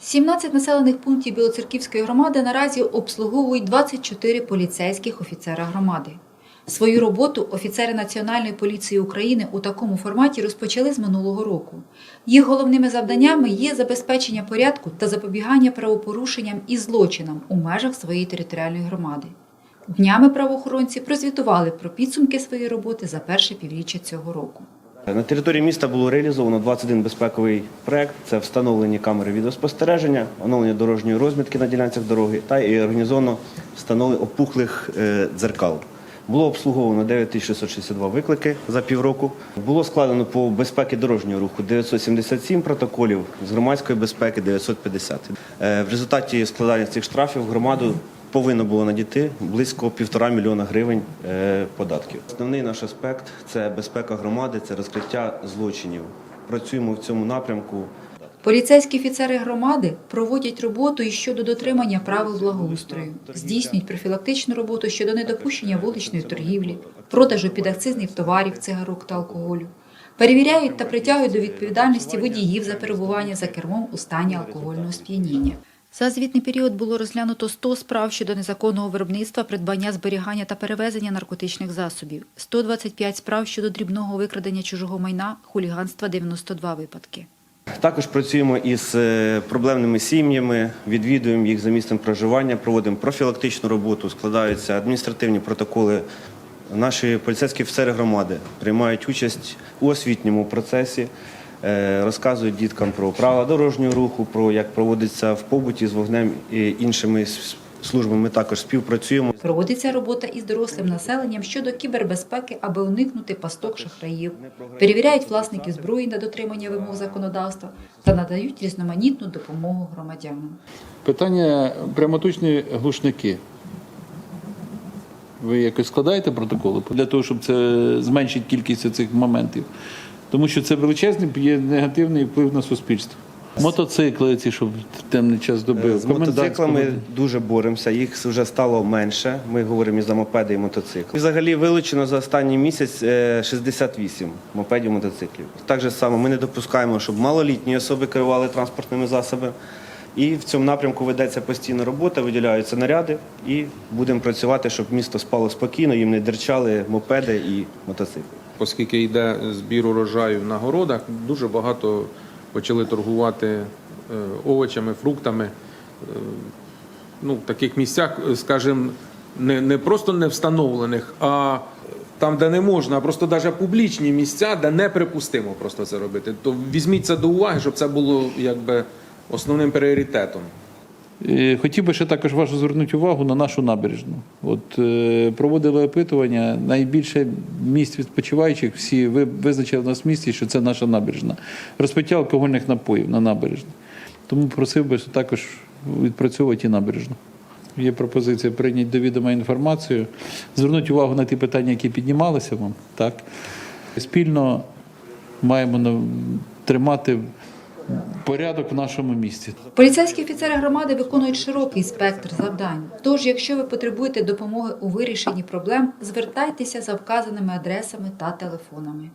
17 населених пунктів Білоцерківської громади наразі обслуговують 24 поліцейських офіцера громади. Свою роботу офіцери Національної поліції України у такому форматі розпочали з минулого року. Їх головними завданнями є забезпечення порядку та запобігання правопорушенням і злочинам у межах своєї територіальної громади. Днями правоохоронці прозвітували про підсумки своєї роботи за перше півріччя цього року. На території міста було реалізовано 21 безпековий проект. Це встановлені камери відеоспостереження, оновлення дорожньої розмітки на ділянцях дороги та і організовано встановлення опухлих е, дзеркал. Було обслуговано 9662 виклики за півроку. Було складено по безпеці дорожнього руху 977 протоколів, з громадської безпеки 950. Е, В результаті складання цих штрафів громаду повинно було надійти близько півтора мільйона гривень е, податків. Основний наш аспект це безпека громади, це розкриття злочинів. Працюємо в цьому напрямку. Поліцейські офіцери громади проводять роботу і щодо дотримання правил благоустрою, здійснюють профілактичну роботу щодо недопущення вуличної торгівлі, продажу підакцизних товарів, цигарок та алкоголю, перевіряють та притягують до відповідальності водіїв за перебування за кермом у стані алкогольного сп'яніння. За звітний період було розглянуто 100 справ щодо незаконного виробництва, придбання, зберігання та перевезення наркотичних засобів, 125 справ щодо дрібного викрадення чужого майна, хуліганства 92 випадки. Також працюємо із е, проблемними сім'ями, відвідуємо їх за місцем проживання, проводимо профілактичну роботу, складаються адміністративні протоколи. Наші поліцейські офіцери громади приймають участь у освітньому процесі, розказують діткам про правила дорожнього руху, про як проводиться в побуті з вогнем і іншими службами. Ми також співпрацюємо. Проводиться робота із дорослим населенням щодо кібербезпеки, аби уникнути пасток шахраїв. Перевіряють власників зброї на дотримання вимог законодавства та надають різноманітну допомогу громадянам. Питання прямоточні глушники. Ви якось складаєте протоколи для того, щоб це зменшити кількість цих моментів. Тому що це величезний є негативний вплив на суспільство. Мотоцикли, ці, щоб в темний час доби. Е, З мотоциклами дуже боремося, їх вже стало менше. Ми говоримо і за мопеди і мотоцикли. Взагалі вилучено за останній місяць е, 68 мопедів мотоциклів. Так же само ми не допускаємо, щоб малолітні особи керували транспортними засобами. І в цьому напрямку ведеться постійна робота, виділяються наряди, і будемо працювати, щоб місто спало спокійно, їм не дерчали мопеди і мотоцикли. Оскільки йде збір урожаю на городах, дуже багато почали торгувати е, овочами, фруктами. Е, Ну, в таких місцях, скажімо, не, не просто не встановлених, а там, де не можна, а просто навіть публічні місця, де неприпустимо просто це робити. То візьміть це до уваги, щоб це було якби основним пріоритетом. Е, Хотів би ще також вашу звернути увагу на нашу набережну. От е, проводили опитування, найбільше місць відпочиваючих всі ви- визначили нас в місті, що це наша набережна. Розпиття алкогольних напоїв на набережні. Тому просив би що також відпрацьовувати і набережну. Є пропозиція прийняти до відома інформацію, звернути увагу на ті питання, які піднімалися вам. Так? Спільно маємо тримати порядок в нашому місті. Поліцейські офіцери громади виконують широкий спектр завдань. Тож, якщо ви потребуєте допомоги у вирішенні проблем, звертайтеся за вказаними адресами та телефонами.